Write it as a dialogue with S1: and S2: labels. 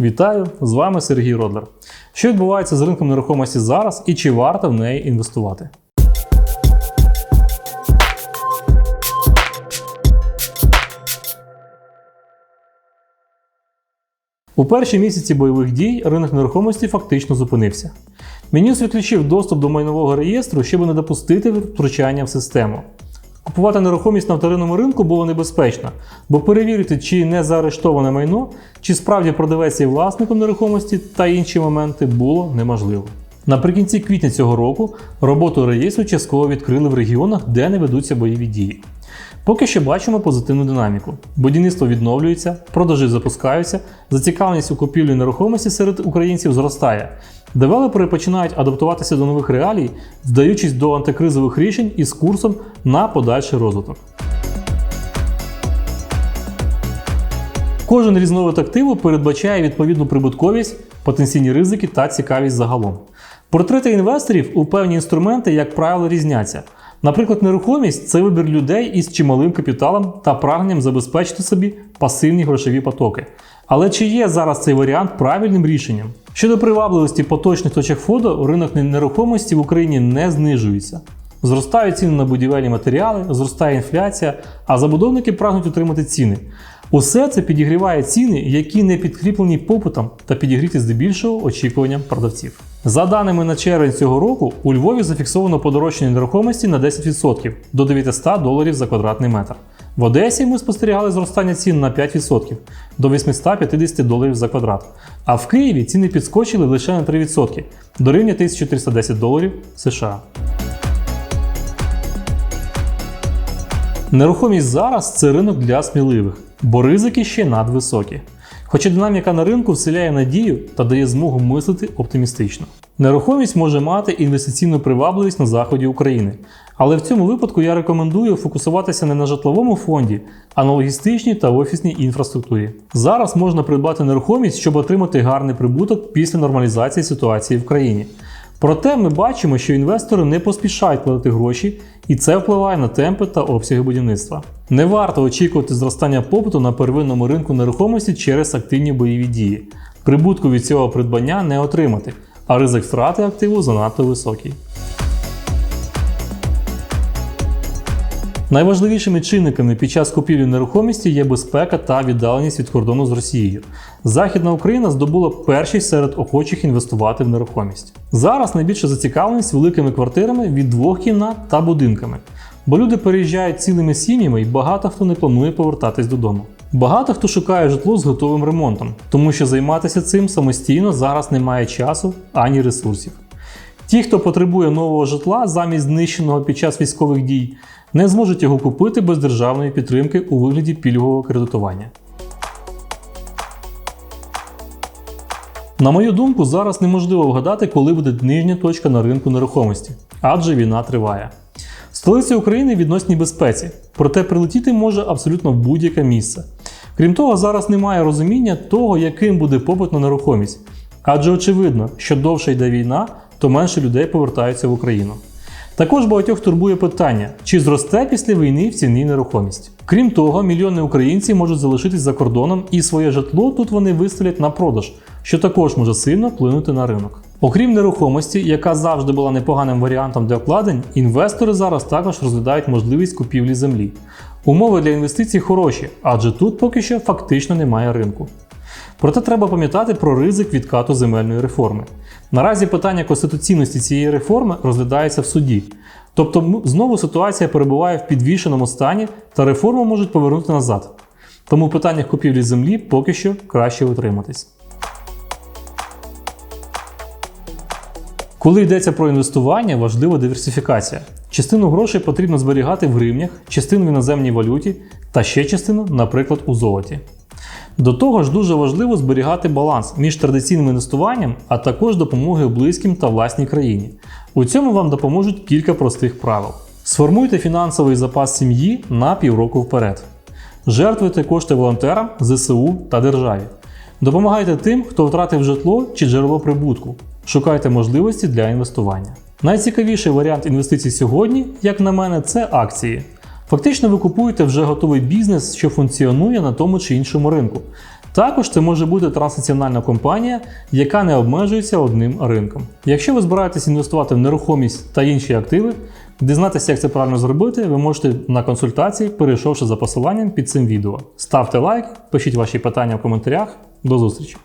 S1: Вітаю! З вами Сергій Родлер. Що відбувається з ринком нерухомості зараз і чи варто в неї інвестувати? У перші місяці бойових дій ринок нерухомості фактично зупинився. Мін'юс відключив доступ до майнового реєстру, щоб не допустити втручання в систему. Купувати нерухомість на вторинному ринку було небезпечно, бо перевірити, чи не заарештоване майно, чи справді продавець є власником нерухомості та інші моменти було неможливо. Наприкінці квітня цього року роботу реєстру частково відкрили в регіонах, де не ведуться бойові дії. Поки що бачимо позитивну динаміку. Будівництво відновлюється, продажі запускаються, зацікавленість у купівлі нерухомості серед українців зростає. Девелопери починають адаптуватися до нових реалій, вдаючись до антикризових рішень із курсом на подальший розвиток. Кожен різновид активу передбачає відповідну прибутковість, потенційні ризики та цікавість загалом. Портрети інвесторів у певні інструменти, як правило, різняться. Наприклад, нерухомість це вибір людей із чималим капіталом та прагненням забезпечити собі пасивні грошові потоки. Але чи є зараз цей варіант правильним рішенням? Щодо привабливості поточних точок входу, ринок нерухомості в Україні не знижується. Зростають ціни на будівельні матеріали, зростає інфляція, а забудовники прагнуть отримати ціни. Усе це підігріває ціни, які не підкріплені попитом та підігріті здебільшого очікуванням продавців. За даними на червень цього року, у Львові зафіксовано подорожчання нерухомості на 10% до 900 доларів за квадратний метр. В Одесі ми спостерігали зростання цін на 5% до 850 доларів за квадрат. А в Києві ціни підскочили лише на 3% до рівня 1310 доларів США. Нерухомість зараз це ринок для сміливих, бо ризики ще надвисокі. Хоча динаміка на ринку вселяє надію та дає змогу мислити оптимістично. Нерухомість може мати інвестиційну привабливість на заході України, але в цьому випадку я рекомендую фокусуватися не на житловому фонді, а на логістичній та офісній інфраструктурі. Зараз можна придбати нерухомість, щоб отримати гарний прибуток після нормалізації ситуації в країні. Проте ми бачимо, що інвестори не поспішають платити гроші, і це впливає на темпи та обсяги будівництва. Не варто очікувати зростання попиту на первинному ринку нерухомості через активні бойові дії. Прибутку від цього придбання не отримати, а ризик втрати активу занадто високий. Найважливішими чинниками під час купівлі нерухомості є безпека та віддаленість від кордону з Росією. Західна Україна здобула першість серед охочих інвестувати в нерухомість. Зараз найбільша зацікавленість великими квартирами від двох кімнат та будинками, бо люди переїжджають цілими сім'ями і багато хто не планує повертатись додому. Багато хто шукає житло з готовим ремонтом, тому що займатися цим самостійно зараз немає часу ані ресурсів. Ті, хто потребує нового житла замість знищеного під час військових дій, не зможуть його купити без державної підтримки у вигляді пільгового кредитування. На мою думку, зараз неможливо вгадати, коли буде нижня точка на ринку нерухомості, адже війна триває. Столиця України відносній безпеці, проте прилетіти може абсолютно будь-яке місце. Крім того, зараз немає розуміння того, яким буде попит на нерухомість. Адже очевидно, що довше йде війна, то менше людей повертаються в Україну. Також багатьох турбує питання, чи зросте після війни в ціні нерухомість. Крім того, мільйони українців можуть залишитись за кордоном і своє житло тут вони виставлять на продаж, що також може сильно вплинути на ринок. Окрім нерухомості, яка завжди була непоганим варіантом для вкладень, інвестори зараз також розглядають можливість купівлі землі. Умови для інвестицій хороші, адже тут поки що фактично немає ринку. Проте треба пам'ятати про ризик відкату земельної реформи. Наразі питання конституційності цієї реформи розглядається в суді. Тобто знову ситуація перебуває в підвішеному стані та реформу можуть повернути назад. Тому в питаннях купівлі землі поки що краще утриматись. Коли йдеться про інвестування, важлива диверсифікація. Частину грошей потрібно зберігати в гривнях, частину в іноземній валюті та ще частину, наприклад, у золоті. До того ж, дуже важливо зберігати баланс між традиційним інвестуванням, а також допомогою близьким та власній країні. У цьому вам допоможуть кілька простих правил. Сформуйте фінансовий запас сім'ї на півроку вперед. Жертвуйте кошти волонтерам, ЗСУ та державі. Допомагайте тим, хто втратив житло чи джерело прибутку. Шукайте можливості для інвестування. Найцікавіший варіант інвестицій сьогодні, як на мене, це акції. Фактично ви купуєте вже готовий бізнес, що функціонує на тому чи іншому ринку. Також це може бути транснаціональна компанія, яка не обмежується одним ринком. Якщо ви збираєтесь інвестувати в нерухомість та інші активи, дізнатися, як це правильно зробити, ви можете на консультації, перейшовши за посиланням під цим відео. Ставте лайк, пишіть ваші питання в коментарях. До зустрічі!